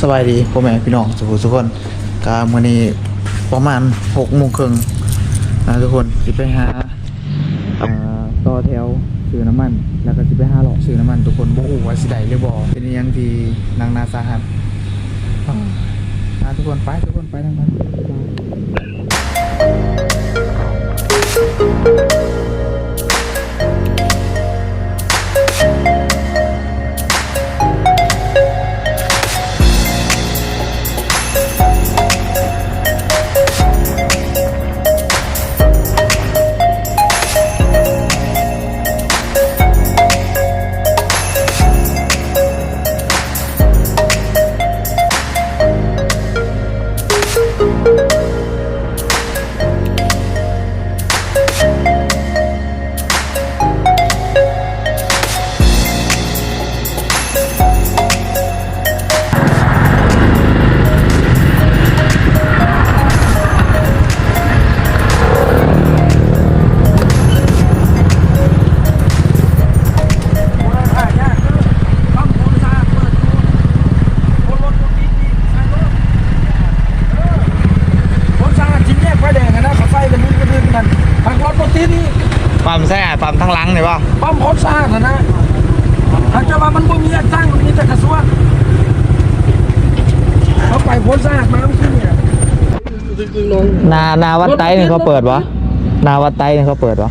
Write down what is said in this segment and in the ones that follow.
สบายดีพ่อแม่พี่น้องทุกคนทุกคนกามื่อนี้ประมาณหกโมงครึ่งนะทุกคนสิไปหาอ่าต่อแถวซื้อน้ำมัน แล้วก็สิไปหาหลอกซื้อน้ำมัน ทุกคนบ่ฮู้ว่าสิได้หรือบ่เป็นยังที่นางนาสาหัสอ่าอ่าทุกคนไปทุกคนไปทางนั้นไป ปั๊มใส่อะปั๊มทั้งหลังเลยป่ะปั๊มโคตรสะอาดนะนะทางจะว่ามันบ่มีอันตั้งมีแต่กระทรวงเขาไปโคตรสะอาดมาเมื่อกี้เนี่ยนานาวัดไตนี่เขาเปิดวะนาวัดไตนี่เขาเปิดวะ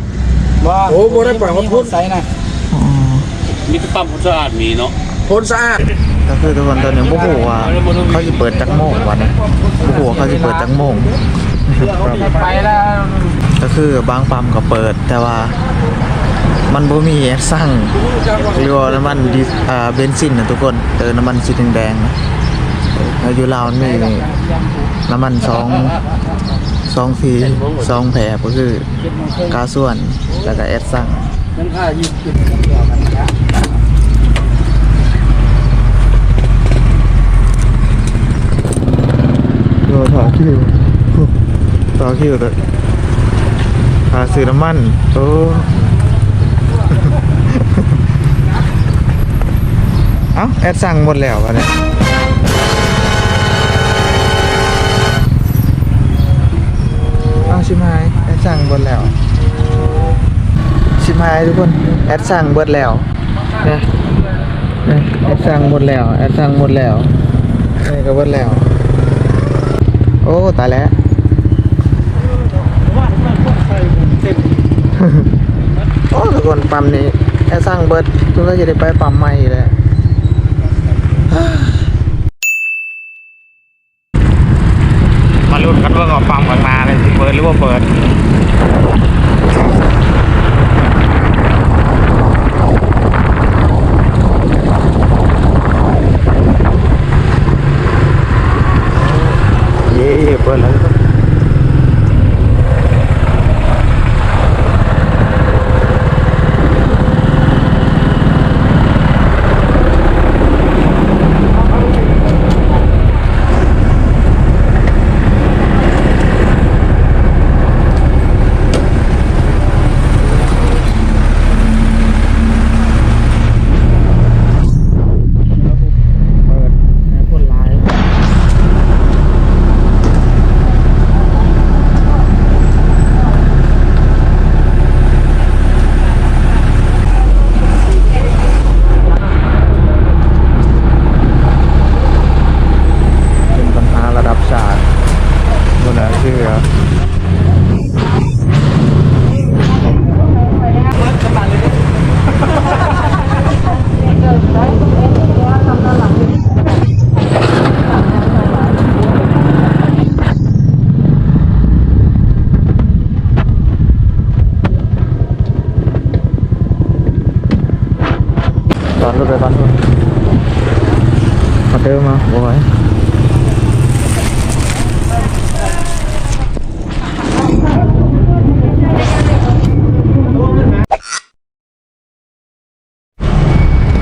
ว่าโอ้โหได้ปล่อยมันพ้นใสนะมีแต่ปั๊มพุทธอาดมีเนาะพ้นสะอาดก็คือทุกคนตอนนี้บ่ฮู้ว่าเขาสิเปิดจักโมงวันนี้บ่ฮู้ว่าเขาสิเปิดจักโมง ไปแล้ว ก็คือบางปั๊มก็เปิดแต่ว่ามันบ่มีแอดสั่งหรือว่าน้ำมันดีอ่าเบนซินนะทุกคนเออน้ำมันสีแดงๆนะแล้วอยู่ลาวนมีน้ำมันสองสองทีสองแผลก็คือกาส่วนแล้วก็แอดสั่งนั่นค่ายี่สิบโย ต่อคิวต่อคิวหาซื้อน้ำมัน โอ้เอ้า แอดสั่งหมดแล้ววะเนี่ยเอาชิมายแอดสั่งหมดแล้ว ชิมายทุกคน แอดสั่งหมดแล้วนะนะแอดสั่งหมดแล้ว แอดสั่งหมดแล้วนี่ก็หมดแล้ว โอ้ ตายแล้ว โอ้ทุกคนปั๊มนี้แค่สร้างเบิร์ดทุกคนจะได้ไปปั๊มใหม่อยู่แล้วมาลุ้นกันว่าเอาปั๊มกันมาเลยสิเปิดหรือว่าเปิด เย่เปิดแล้วทุกคนเปิดให้คนร้าย เป็นปัญหาระดับชาติ บนเหนือเชื่อตอนรถไปตอนรถมาเติมมาโอ้ย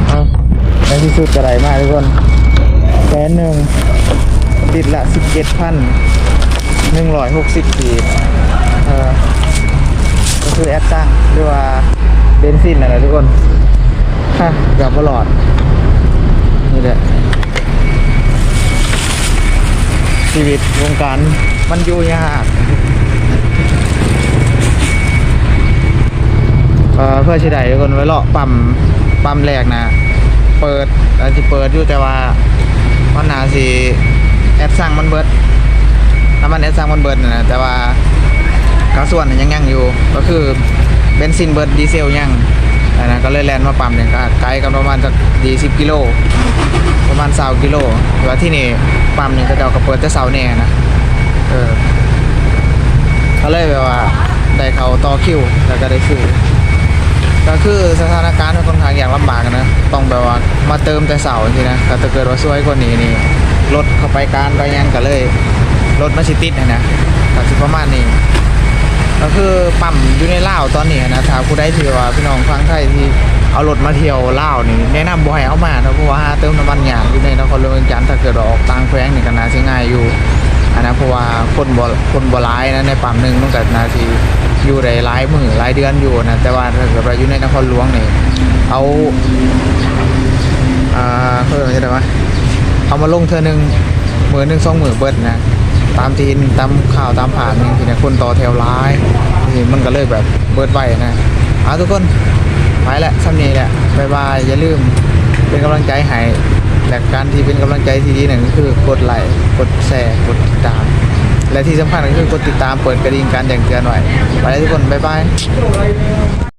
เอาใน ที่สุดกระไรมากทุกคนแสนหนึ่งลิตรละสิบเจ็ดพันหนึ่งร้อยหกสิบขีดเออก็คือแอดตั้งหรือว่าเบนซินอะไรทุกคนฮะกับตลอด นี่แหละชีวิตวงการมันอยู่ยากเอ่อเพื่อสิได้ทุกคนไว้เลาะปั๊มปั๊มแรกนะ เปิดอาจจะเปิดอยู่แต่ว่ามันน่าสิแอดสั่งมันเบิดน้ำมันแอดสั่งมันเบิดนะแต่ว่ากาส่วนยังยังอยู่ก็คือเบนซินเบิดดีเซลยังนะก็เลยแลนมาปั๊มเนี่ยก็ไกลกันประมาณสักดีสิบกิโลประมาณสากิโลแต่ว่าที่นี่ปั๊มนี่ก็เดาก็เปิดแต่เสาแน่นะเออก็เลยแบบว่าได้เขาต่อคิวแล้วก็ได้ซื้อ ก็คือสถานการณ์มันค่อนข้างอย่างลำบากนะ ต้องแบบว่ามาเติมแต่เสาจริงนะแต่ถ้าเกิดว่าช่วยคนนี้นี่รถเข้าไปการไปยังก็เลยรถมาชิติดนะนะก็สิประมาณนี้ก็คือปั๊มอยู่ในลาวตอนนี้นะถ้าผู้ใดที่ว่าพี่น้องฟังไทยที่เอารถมาเที่ยวลาวนี่แนะนำบ่ให้เอามานะเพราะว่าเติมน้ำมันอย่ากอยู่ในนครหลวงเวียงจันทน์ถ้าเกิดว่าออกต่างแขวงนี่ก็น่าสิง่ายอยู่อันนะเพราะว่าคนบ่คนบ่หลายนะในปั๊มหนึ่งมันก็น่าสิ อยู่ได้หลายมือหลายเดือนอยู่นะแต่ว่าถ้าเกิดว่าอยู่ในนครหลวงนี่เอาอ่าเขาเรียกอะไรวะเอามาลงเทื่อหนึ่งมื้อหนึ่งสองมื้อเบิดนะตามทีนตามข่าวตามผ่านนี่ทีนี่ยคนต่อแถวร้ายนี่มันก็เลยแบบเบิดไว้นะเอาทุกคนไปแหละซ้ำนี้แหละบายบายอย่าลืมเป็นกำลังใจให้และการที่เป็นกำลังใจที่ดีนั่นก็คือกดไลค์กดแชร์กดติดตาม และที่สำคัญก็คือกดติดตามเปิดกระดิ่งการแจ้งเตือนไว้ไปแล้วทุกคนบ๊ายบาย